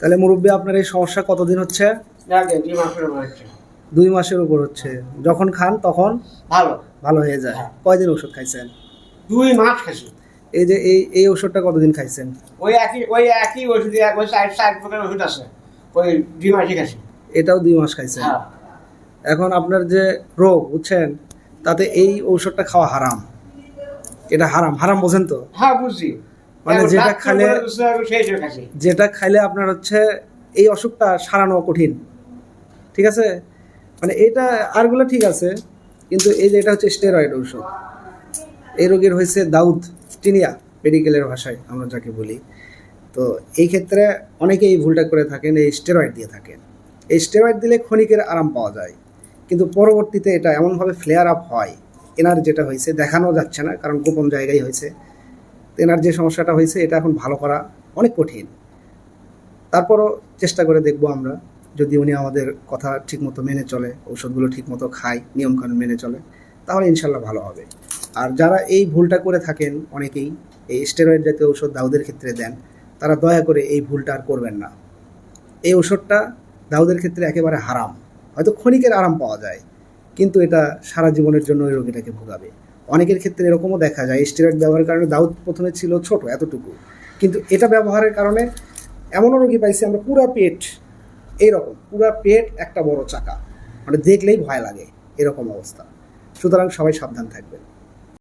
তাহলে মুরব্বী আপনার এই সমস্যা কতদিন হচ্ছে? দুই মাসের উপর হচ্ছে। যখন খান তখন? ভালো। ভালো হয়ে যায়। হ্যাঁ। কয়দিন ওষুধ খাইছেন? দুই মাস খাইছি। এই যে এই এই ওষুধটা কতদিন খাইছেন? ওই একই ওই একই ওষুধ এক ওই সাইড সাইড প্রকার ওষুধ আছে। ওই দুই মাসই খাইছি। এটাও দুই মাস খাইছেন? হ্যাঁ। এখন আপনার যে রোগ বুঝছেন তাতে এই ঔষধটা খাওয়া হারাম। এটা হারাম। হারাম বোঝেন তো? হ্যাঁ বুঝছি। মানে যেটা খাইছি যেটা খাইলে আপনার হচ্ছে এই অসুখটা সারানো কঠিন। ঠিক আছে? মানে এটা আরগুলো ঠিক আছে কিন্তু এই যে এটা হচ্ছে স্টেরয়েড ঔষধ। এই রোগের হয়েছে দাউদ টিনিয়া মেডিকেলের ভাষায় আমরা যাকে বলি। তো এই ক্ষেত্রে অনেকে এই ভুলটা করে থাকেন এই স্টেরয়েড দিয়ে থাকেন। এই স্টেরয়েড দিলে ক্ষণিকের আরাম পাওয়া যায় কিন্তু পরবর্তীতে এটা এমনভাবে ফ্লেয়ার আপ হয় এনার যেটা হয়েছে দেখানো যাচ্ছে না কারণ গোপন জায়গায় হয়েছে। তো এনার যে সমস্যাটা হয়েছে, এটা এখন ভালো করা অনেক কঠিন। তারপরও চেষ্টা করে দেখব আমরা, যদি উনি আমাদের কথা ঠিকমতো মেনে চলে, ঔষধগুলো ঠিকমতো খায়, নিয়মকানুন মেনে চলে, তাহলে ইনশাল্লাহ ভালো হবে। আর যারা এই ভুলটা করে থাকেন অনেকেই, এই স্টেরয়েড জাতীয় ঔষধ দাউদের ক্ষেত্রে দেন, তারা দয়া করে এই ভুলটা আর করবেন না। এই ওষুধটা দাউদের ক্ষেত্রে একেবারে হারাম, হয়তো ক্ষণিকের আরাম পাওয়া যায়, কিন্তু এটা সারা জীবনের জন্য ওই রোগীটাকে ভোগাবে। অনেকের ক্ষেত্রে এরকমও দেখা যায় স্টেরয়েড ব্যবহারের কারণে দাউদ প্রথমে ছিল ছোট, এতটুকু। কিন্তু এটা ব্যবহারের কারণে এমনও রোগী পাইছি আমরা, পুরা পেট এইরকম, পুরা পেট একটা বড় চাকা। মানে দেখলেই ভয় লাগে, এরকম অবস্থা। সুতরাং সবাই সাবধান থাকবেন।